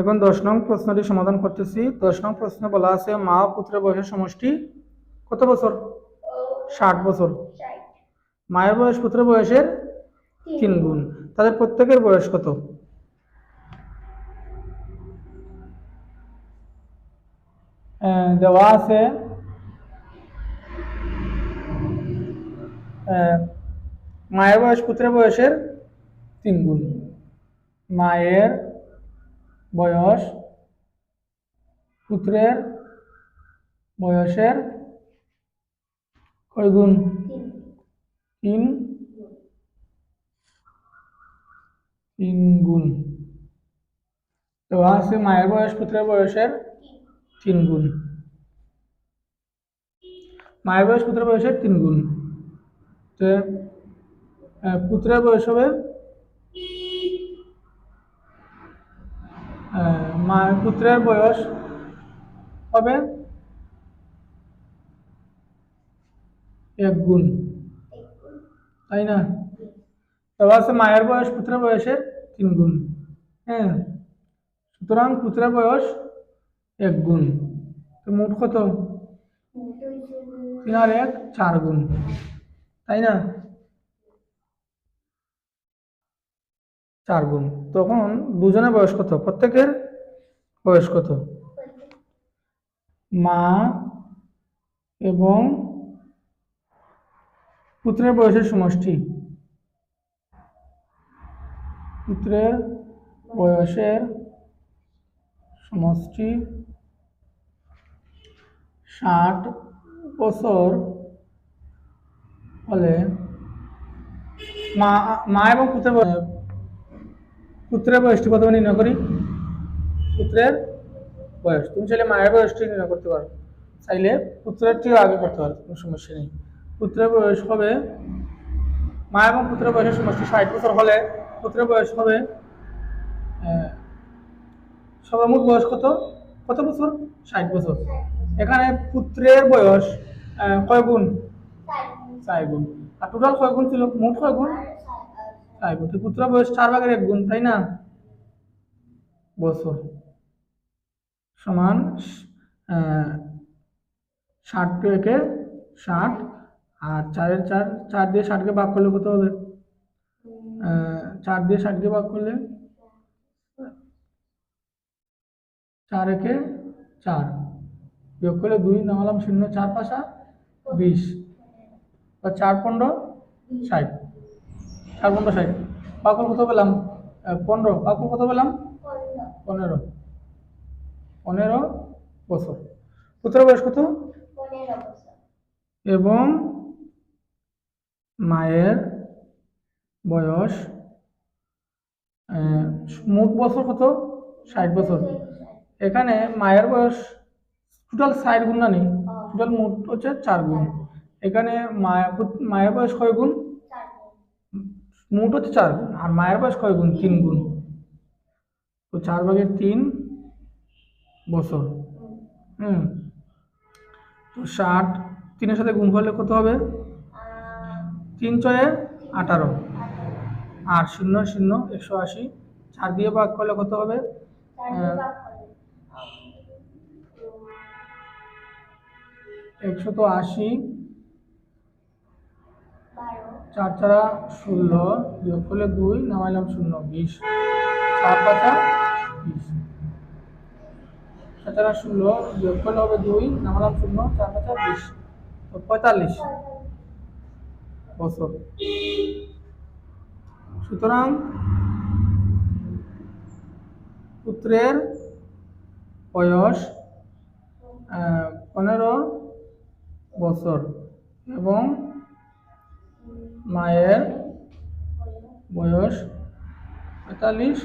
এখন দশ নং প্রশ্নটি সমাধান করতেছি। দশ নং প্রশ্নে বলা আছে, মা পুত্রের বয়সের সমষ্টি কত বছর? ষাট বছর। মায়ের বয়স পুত্রের বয়সের তিন গুণ। তাদের প্রত্যেকের বয়স কত? দেওয়া আছে মায়ের বয়স পুত্রের বয়সের তিন গুণ। মায়ের বয়স পুত্রের বয়সের কয় গুণ তিন তিন গুণ দেওয়া আছে মায়ের বয়স পুত্রের বয়সের তিন গুণ মায়ের বয়স পুত্রের বয়সের তিন গুণ তো পুত্রের বয়স হবে আহ, মায়ের পুত্রের বয়স হবে এক গুণ। তাই না? তবে আছে মায়ের বয়স পুত্রের বয়সের তিন গুণ। হ্যাঁ? সুতরাং পুত্রের বয়স এক গুণ। তো মোট কত? তিন আর এক চার গুণ। তাই না? চার গুণ। তখন দুজনের বয়স কত? প্রত্যেকের বয়স কত মা এবং পুত্রের বয়সের সমষ্টি। পুত্রের বয়সের সমষ্টি ষাট বছর হলে মা মা এবং পুত্রের পুত্রের বয়সটি প্রথমে নির্ণয় করি? পুত্রের বয়স। তুমি চাইলে মায়ের বয়সটি নির্ণয় করতে পারো। চাইলে পুত্রেরটিও আগে করতে পারো, কোনো সমস্যা নেই। পুত্রের বয়স হবে, মা এবং পুত্রের বয়সের সমষ্টি ষাট বছর হলে পুত্রের বয়স হবে সর্বমোট বয়স কত? কত বছর? ষাট বছর। এখানে পুত্রের বয়স কয় গুণ? চার গুণ। আর টোটাল কয় গুণ ছিল? মোট কয় গুণ? চার গুণ। পুত্রের বয়স চার ভাগের এক গুণ, তাই না? বছর। সমান আহ, ষাট আর চারের চার চার দিয়ে ষাটকে ভাগ করলে কত হবে? চার দিয়ে ষাটকে ভাগ করলে চার একে চার। বিয়োগ করলে দুই নামালাম শূন্য চার পাশা বিশ। বা চার পনেরো ষাট। চার পনেরো ষাট। পাকল কত পেলাম? পনেরো। পাকল কত পেলাম? পনেরো। পনেরো বছর। পুত্র বয়স কত এবং মায়ের বয়স মোট বছর কত? ষাট বছর। এখানে মায়ের বয়স টোটাল ষাট গুণ না নেই? টোটাল মোট হচ্ছে চার গুণ। এখানে মায়ের মায়ের বয়স কয় গুণ। মোট হচ্ছে চার গুণ। আর মায়ের বয়স কয় গুণ? তিন গুণ। তো চার ভাগের তিন বছর। হুম। তো ষাট, তিনের সাথে গুণ করলে কত হবে? তিন ছয়ে আঠারো। আর শূন্য শূন্য একশো আশি, চার দিয়ে ভাগ করলে কত হবে? একশো তো আশি। চার চারা ষোলো, বিয়োগ করলে দুই, নামাইলাম শূন্য, বিশ। চার পাঁচা বিশ। চারা ষোলো বিয়োগ করলে হবে দুই, নামালাম শূন্য, চার পাঁচা বিশ। পঁয়তাল্লিশ বছর। সুতরাং পুত্রের বয়স পনেরো বছর এবং মায়ের বয়স পঁয়তাল্লিশ